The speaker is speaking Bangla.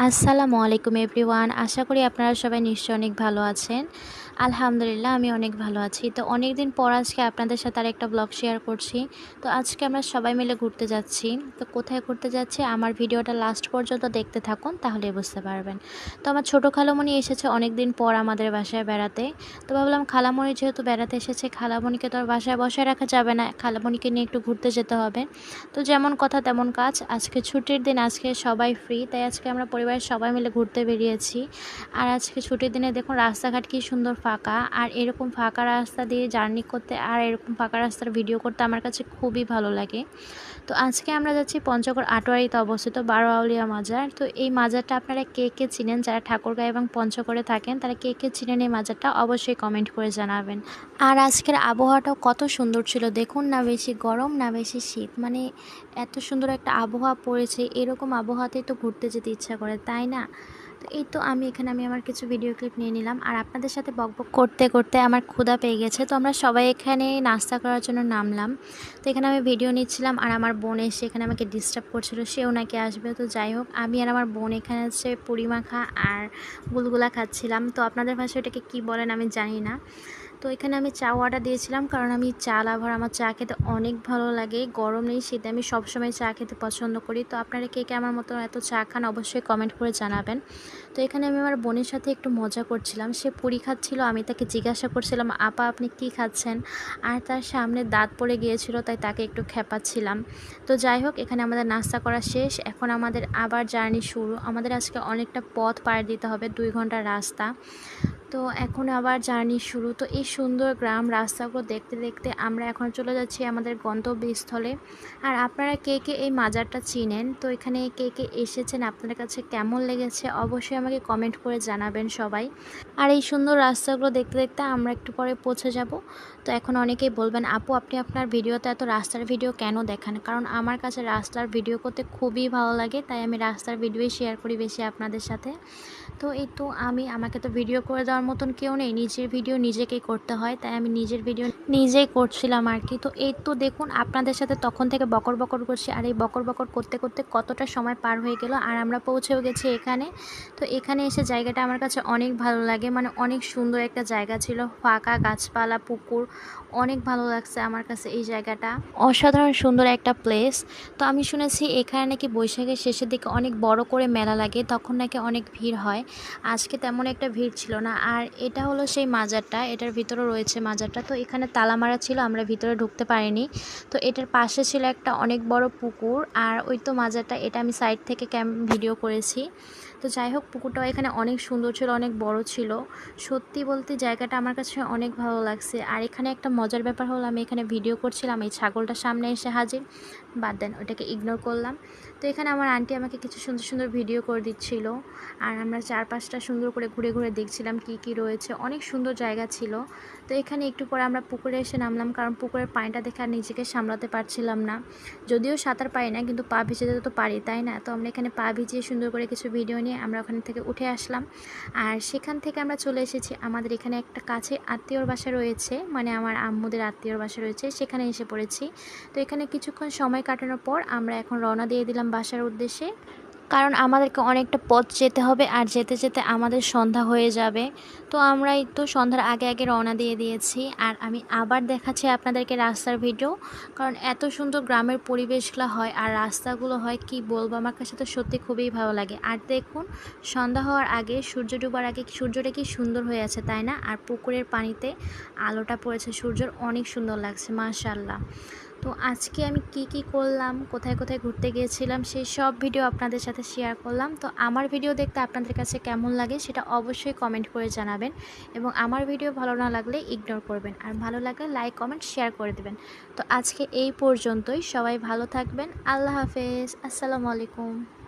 আসসালামু আলাইকুম এভরিওয়ান আশা করি আপনারা সবাই নিশ্চয়ই অনেক ভালো আছেন। আলহামদুলিল্লাহ, আমি অনেক ভালো আছি। তো অনেক দিন পর আজকে আপনাদের সাথে আর একটা ব্লগ শেয়ার করছি। তো আজকে আমরা সবাই মিলে ঘুরতে যাচ্ছি। তো কোথায় ঘুরতে যাচ্ছি, আমার ভিডিওটা লাস্ট পর্যন্ত দেখতে থাকুন, তাহলে বুঝতে পারবেন। তো আমার ছোটো খালামণি এসেছে অনেক দিন পর আমাদের বাসায় বেড়াতে। তো ভাবলাম, খালামণি যেহেতু বেড়াতে এসেছে, খালামণিকে তো আর বাসায় বসায় রাখা যাবে না, খালামণিকে নিয়ে একটু ঘুরতে যেতে হবে। তো যেমন কথা তেমন কাজ, আজকে ছুটির দিন, আজকে সবাই ফ্রি তাই আজকে আমরা পরিবারের সবাই মিলে ঘুরতে বেরিয়েছি। আর আজকে ছুটির দিনে দেখুন, রাস্তাঘাট কি সুন্দর ফাঁকা। আর এরকম ফাঁকা রাস্তা দিয়ে জার্নি করতে আর এরকম ফাঁকা রাস্তার ভিডিও করতে আমার কাছে খুবই ভালো লাগে। তো আজকে আমরা যাচ্ছি পঞ্চগড় আটোয়ারিতে অবস্থিত বারো আউলিয়া মাজার। তো এই মাজারটা আপনারা কে কে চিনেন? যারা ঠাকুরগাঁ এবং পঞ্চগড়ে থাকেন, তারা কে কে চিনেন এই মাজারটা? অবশ্যই কমেন্ট করে জানাবেন। আর আজকের আবহাওয়াটাও কত সুন্দর ছিল। দেখুন না বেশি গরম, না বেশি শীত। মানে এত সুন্দর একটা আবহাওয়া পড়েছে। এরকম আবহাওয়াতেই তো ঘুরতে যেতে ইচ্ছা করে, তাই না? এই তো আমি এখানে, আমি আমার কিছু ভিডিও ক্লিপ নিয়ে নিলাম। আর আপনাদের সাথে বকবক করতে করতে আমার ক্ষুধা পেয়ে গেছে। তো আমরা সবাই এখানে নাস্তা করার জন্য নামলাম। তো এখানে আমি ভিডিও নিচ্ছিলাম আর আমার বোন এসে এখানে আমাকে ডিস্টার্ব করছিল। সেও নাকি আসবে, তো যাই হোক, আমি আর আমার বোন এখানে হচ্ছে পুরি মাখা আর গুলগুলা খাচ্ছিলাম। তো আপনাদের ভাষায় ওটাকে কী বলেন আমি জানি না। তো এখানে আমি চা অর্ডার দিয়েছিলাম কারণ আমি চা লাভার, আমার চা খেতে অনেক ভালো লাগে। গরম নেই, শীতে আমি সবসময় চা খেতে পছন্দ করি। তো আপনারা কে কে আমার মতো এত চা খান অবশ্যই কমেন্ট করে জানাবেন। তো এখানে আমি আমার বোনের সাথে একটু মজা করছিলাম। সে পুরি খাচ্ছিল, আমি তাকে জিজ্ঞাসা করছিলাম, আপা, আপনি কি খাচ্ছেন? আর তার সামনে দাঁত পড়ে গিয়েছিল, তাই তাকে একটু খেপাচ্ছিলাম। তো যাই হোক, এখানে আমাদের নাস্তা করা শেষ। এখন আমাদের আবার জার্নি শুরু। আমাদের আজকে অনেকটা পথ পার দিতে হবে, দুই ঘণ্টার রাস্তা। তো এখন আবার জার্নি শুরু। তো এই সুন্দর গ্রাম রাস্তাগুলো দেখতে দেখতে আমরা এখন চলে যাচ্ছি আমাদের গন্তব্যস্থলে। আর আপনারা কে কে এই মাজারটা চিনেন? তো এখানে কে কে এসেছেন? আপনাদের কাছে কেমন লেগেছে? অবশ্যই আমাকে কমেন্ট করে জানাবেন সবাই। আর এই সুন্দর রাস্তাগুলো দেখতে দেখতে আমরা একটু পরে পৌঁছে যাব। তো এখন অনেকেই বলবেন, আপু, আপনি আপনার ভিডিওতে এত রাস্তার ভিডিও কেন দেখান? কারণ আমার কাছে রাস্তার ভিডিও করতে খুবই ভালো লাগে, তাই আমি রাস্তার ভিডিওই শেয়ার করি বেশি আপনাদের সাথে। তো এই তো আমি, আমাকে তো ভিডিও করে দেওয়ার মতন কেউ নেই। নিজের ভিডিও নিজেকেই করতে হয় তাই আমি নিজের ভিডিও নিজেই করছিলাম আর কি। তো এই তো দেখুন, আপনাদের সাথে তখন থেকে বকর বকর করছি আর এই বকর বকর করতে করতে কতটা সময় পার হয়ে গেল আর আমরা পৌঁছেও গেছি এখানে। তো এখানে এসে জায়গাটা আমার কাছে অনেক ভালো লাগে মানে অনেক সুন্দর একটা জায়গা ছিল, ফাঁকা গাছপালা, পুকুর, অনেক ভালো লাগছে আমার কাছে এই জায়গাটা। অসাধারণ সুন্দর একটা প্লেস তো আমি শুনেছি এখানে নাকি বৈশাখের শেষের দিকে অনেক বড় করে মেলা লাগে, তখন নাকি অনেক ভিড় হয়। আজকে তেমন একটা ভিড় ছিল না। আর এটা হলো সেই মাজারটা, এটার ভিতরে রয়েছে মাজারটা। তো এখানে তালা মারা ছিল, আমরা ভিতরে ঢুকতে পারিনি। তো এটার পাশে ছিল একটা অনেক বড় পুকুর, আর ওই তো মাজারটা, এটা আমি সাইড থেকে ক্যাম ভিডিও করেছি। তো যাই হোক, পুকুরটাও এখানে অনেক সুন্দর ছিল, অনেক বড় ছিল। সত্যি বলতে জায়গাটা আমার কাছে অনেক ভালো লাগছে। আর এখানে একটা মজার ব্যাপার হলো, আমি এখানে ভিডিও করছিলাম, এই ছাগলটা সামনে এসে হাজির। বাদ দেন, ওটাকে ইগনোর করলাম। তো এখানে আমার আন্টি আমাকে কিছু সুন্দর সুন্দর ভিডিও করে দিচ্ছিল, আর আমরা চারপাশটা সুন্দর করে ঘুরে ঘুরে দেখছিলাম কি কি রয়েছে। অনেক সুন্দর জায়গা ছিল। তো এখানে একটু পরে আমরা পুকুরে এসে নামলাম, কারণ পুকুরের পানিটা দেখে আর নিজেকে সামলাতে পারছিলাম না। যদিও সাঁতার পারি না, কিন্তু পা ভিজে তো পারি, তাই না? তো আমরা এখানে পা ভিজিয়ে সুন্দর করে কিছু ভিডিও নিয়ে আমরা ওখান থেকে উঠে আসলাম। আর সেখান থেকে আমরা চলে এসেছি আমাদের এখানে একটা কাছে আত্মীয়র বাসা রয়েছে মানে আমার আম্মুদের আত্মীয়র বাসা রয়েছে, সেখানে এসে পড়েছি। তো এখানে কিছুক্ষণ সময় কাটানোর পর আমরা এখন রওনা দিয়ে দিলাম বাসার উদ্দেশ্যে। কারণ আমাদেরকে অনেকটা পথ যেতে হবে আর যেতে যেতে আমাদের সন্ধ্যা হয়ে যাবে। তো আমরাই তো সন্ধ্যার আগে আগে রওনা দিয়ে দিয়েছি। আর আমি আবার দেখাচ্ছি আপনাদেরকে রাস্তার ভিডিও কারণ এত সুন্দর গ্রামের পরিবেশগুলো হয় আর রাস্তাগুলো হয়, কি বলব? আমার কাছে তো সত্যি খুবই ভালো লাগে। আর দেখুন, সন্ধ্যা হওয়ার আগে, সূর্য ডুবার আগে, সূর্যটা কি সুন্দর হয়ে আছে, তাই না? আর পুকুরের পানিতে আলোটা পড়েছে, সূর্যর অনেক সুন্দর লাগছে মাশাল্লাহ তো আজকে আমি কি কি করলাম, কোথায় কোথায় ঘুরতে গিয়েছিলাম, সেই সব ভিডিও আপনাদের সাথে শেয়ার করলাম। তো আমার ভিডিও দেখতে আপনাদের কাছে কেমন লাগে সেটা অবশ্যই কমেন্ট করে জানাবেন এবং আমার ভিডিও ভালো না লাগলে ইগনোর করবেন। আর ভালো লাগলে লাইক কমেন্ট শেয়ার করে দেবেন। তো আজকে এই পর্যন্তই। সবাই ভালো থাকবেন। আল্লাহ হাফেজ। আসসালামু আলাইকুম।